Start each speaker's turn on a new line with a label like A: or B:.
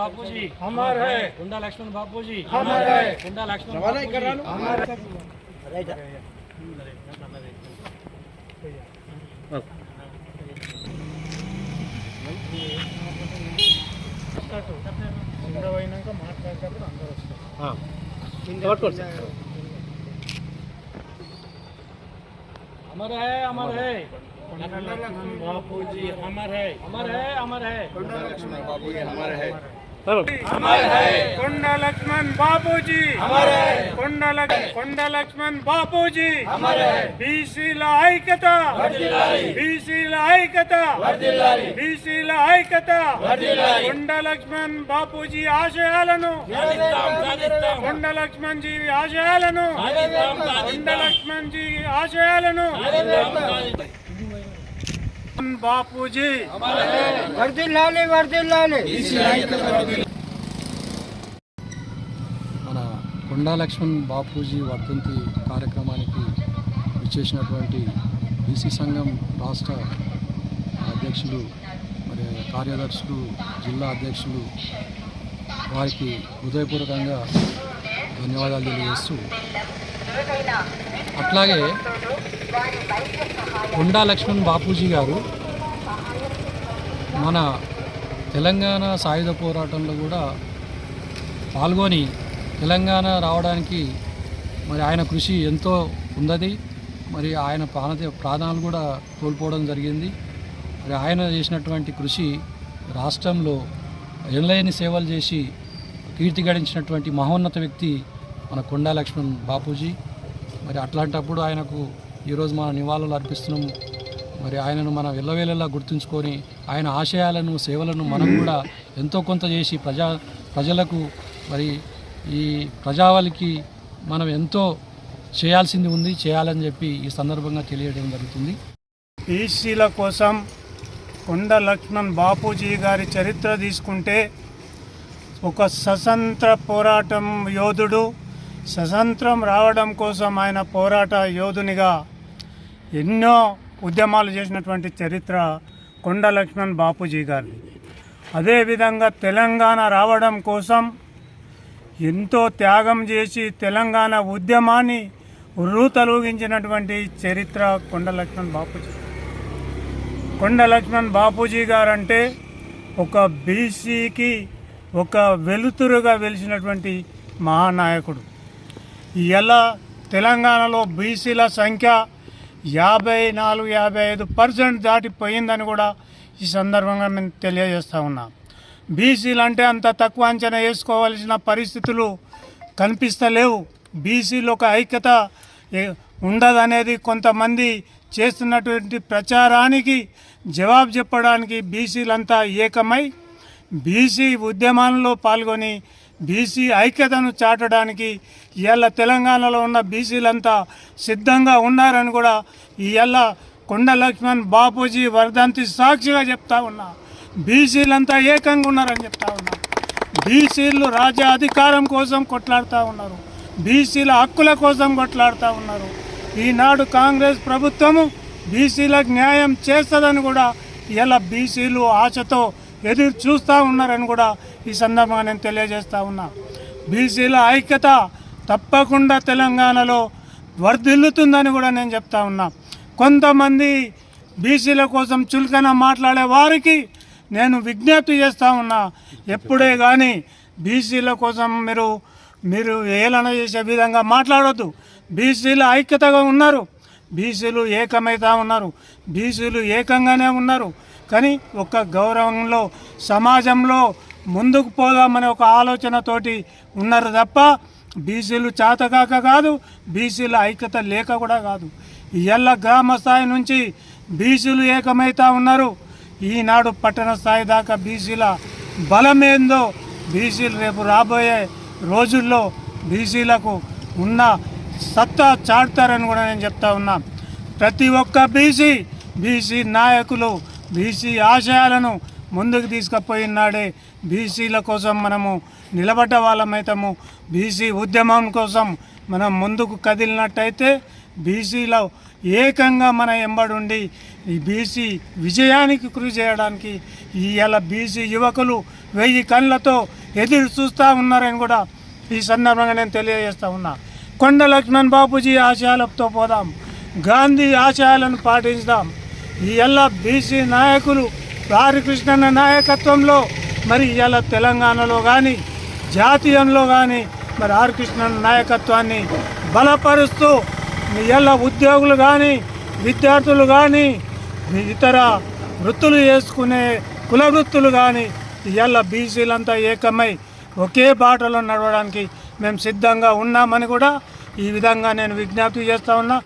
A: बापू जी
B: अमर है
A: गुंडा लक्ष्मण बापू जी
B: अमर है
A: गुंडा लक्ष्मण बापू जी
B: अमर है అందరూ అయినాక మాట్లాడేటప్పుడు అందరూ వస్తారు
A: अमर है अमर है
B: बापू जी अमर है
A: अमर है अमर है
B: अमर है కొండ లక్ష్మణ్ బాపూజీ. కొండ కొండ లక్ష్మణ్ బాపూజీ. బీసీల ఐక్యత. బీసీల ఐక్యత. బీసీల ఐక్యత. కొండ లక్ష్మణ్ బాపూజీ ఆశయాలను. కొండ లక్ష్మణ్ జీ ఆశయాలను. కొండ లక్ష్మణ్ జీ ఆశయాలను. బాపూజీ
C: మన కొండా లక్ష్మణ్ బాపూజీ వర్ధంతి కార్యక్రమానికి విచ్చేసినటువంటి బీసీ సంఘం రాష్ట్ర అధ్యక్షులు మరి కార్యదర్శులు జిల్లా అధ్యక్షులు వారికి హృదయపూర్వకంగా ధన్యవాదాలు తెలియజేస్తూ అట్లాగే కొండా లక్ష్మణ్ బాపూజీ గారు మన తెలంగాణ సాయుధ పోరాటంలో కూడా పాల్గొని తెలంగాణ రావడానికి మరి ఆయన కృషి ఎంతో ఉన్నది. మరి ఆయన ప్రాణ ప్రాణాలు కూడా కోల్పోవడం జరిగింది. మరి ఆయన చేసినటువంటి కృషి రాష్ట్రంలో ఎనలేని సేవలు చేసి కీర్తి గడించినటువంటి మహోన్నత వ్యక్తి మన కొండా లక్ష్మణ్ బాపూజీ. మరి అట్లాంటప్పుడు ఆయనకు ఈరోజు మన నివాళులు అర్పిస్తున్నాము మరి ఆయనను మనం ఎల్లవేళలా గుర్తుంచుకొని ఆయన ఆశయాలను సేవలను మనం కూడా ఎంతో కొంత చేసి ప్రజా ప్రజలకు మరి ఈ ప్రజావళికి మనం ఎంతో చేయాల్సింది ఉంది చేయాలని చెప్పి ఈ సందర్భంగా తెలియడం జరుగుతుంది.
B: బీసీల కోసం కొండ లక్ష్మణ్ బాపూజీ గారి చరిత్ర తీసుకుంటే ఒక స్వతంత్ర పోరాటం యోధుడు స్వతంత్రం రావడం కోసం ఆయన పోరాట యోధునిగా ఎన్నో ఉద్యమాలు చేసినటువంటి చరిత్ర కొండ లక్ష్మణ్ బాపూజీ గారిది. అదేవిధంగా తెలంగాణ రావడం కోసం ఎంతో త్యాగం చేసి తెలంగాణ ఉద్యమాన్ని ఉర్రూతలూగించినటువంటి చరిత్ర కొండ లక్ష్మణ్ బాపూజీ. కొండ లక్ష్మణ్ బాపూజీ గారు అంటే ఒక బీసీకి ఒక వెలుతురుగా వెలిసినటువంటి మహానాయకుడు. ఎలా తెలంగాణలో బీసీల సంఖ్య యాభై నాలుగు యాభై ఐదు పర్సెంట్ దాటిపోయిందని కూడా ఈ సందర్భంగా మేము తెలియజేస్తూ ఉన్నాం. బీసీలు అంటే అంత తక్కువ అంచనా వేసుకోవాల్సిన పరిస్థితులు కనిపిస్తలేవు. బీసీలు ఒక ఐక్యత ఉండదనేది కొంతమంది చేస్తున్నటువంటి ప్రచారానికి జవాబు చెప్పడానికి బీసీలంతా ఏకమై బీసీ ఉద్యమాల్లో పాల్గొని బీసీ ఐక్యతను చాటడానికి ఇవాళ తెలంగాణలో ఉన్న బీసీలంతా సిద్ధంగా ఉన్నారని కూడా ఇవాళ కొండ లక్ష్మణ్ బాపూజీ వర్ధంతి సాక్షిగా చెప్తా ఉన్నా. బీసీలంతా ఏకంగా ఉన్నారని చెప్తా ఉన్నా. బీసీలు రాజ్య అధికారం కోసం కొట్లాడుతూ ఉన్నారు. బీసీల హక్కుల కోసం కొట్లాడుతూ ఉన్నారు. ఈనాడు కాంగ్రెస్ ప్రభుత్వము బీసీలకు న్యాయం చేస్తుందని కూడా ఇలా బీసీలు ఆశతో ఎదురు చూస్తూ ఉన్నారని కూడా ఈ సందర్భంగా నేను తెలియజేస్తా ఉన్నా. బీసీల ఐక్యత తప్పకుండా తెలంగాణలో వర్ధిల్లుతుందని కూడా నేను చెప్తా ఉన్నా. కొంతమంది బీసీల కోసం చులకన మాట్లాడే వారికి నేను విజ్ఞప్తి చేస్తూ ఉన్నా. ఎప్పుడే కానీ బీసీల కోసం మీరు మీరు ఏలన చేసే విధంగా మాట్లాడొద్దు. బీసీలు ఐక్యతగా ఉన్నారు. బీసీలు ఏకమైతా ఉన్నారు. బీసీలు ఏకంగానే ఉన్నారు. కానీ ఒక గౌరవంలో సమాజంలో ముందుకు పోదామనే ఒక ఆలోచనతోటి ఉన్నారు తప్ప బీసీలు చేతగాక కాదు బీసీల ఐక్యత లేక కూడా కాదు. ఇవాళ గ్రామ స్థాయి నుంచి బీసీలు ఏకమైతా ఉన్నారు. ఈనాడు పట్టణ స్థాయి దాకా బీసీల బలమేందో బీసీలు రేపు రాబోయే రోజుల్లో బీసీలకు ఉన్న సత్తా చాటుతారని కూడా నేను చెప్తా ఉన్నా. ప్రతి ఒక్క బీసీ బీసీ నాయకులు బీసీ ఆశయాలను ముందుకు తీసుకుపోయినాడే బీసీల కోసం మనము నిలబడ్డ వాళ్ళమైతాము. బీసీ ఉద్యమం కోసం మనం ముందుకు కదిలినట్టయితే బీసీలో ఏకంగా మన ఎంబడుండి ఈ బీసీ విజయానికి కృషి చేయడానికి ఇవాళ బీసీ యువకులు వెయ్యి కళ్ళతో ఎదురు చూస్తూ ఉన్నారని కూడా ఈ సందర్భంగా నేను తెలియజేస్తా ఉన్నా. కొండ లక్ష్మణ్ బాపూజీ ఆశయాలతో పోదాం. గాంధీ ఆశయాలను పాటించుదాం ఈ ఎల్ల బీసీ నాయకులు రారికృష్ణన్న నాయకత్వంలో మరి ఇవాళ తెలంగాణలో కానీ జాతీయంలో కానీ మరి ఆరికృష్ణన్న నాయకత్వాన్ని బలపరుస్తూ ఇవాళ ఉద్యోగులు కానీ విద్యార్థులు కానీ ఇతర వృత్తులు చేసుకునే కుల వృత్తులు కానీ ఇవాళ బీసీలంతా ఏకమై ఒకే బాటలో నడవడానికి మేము సిద్ధంగా ఉన్నామని కూడా ఈ విధంగా నేను విజ్ఞప్తి చేస్తూ ఉన్నా.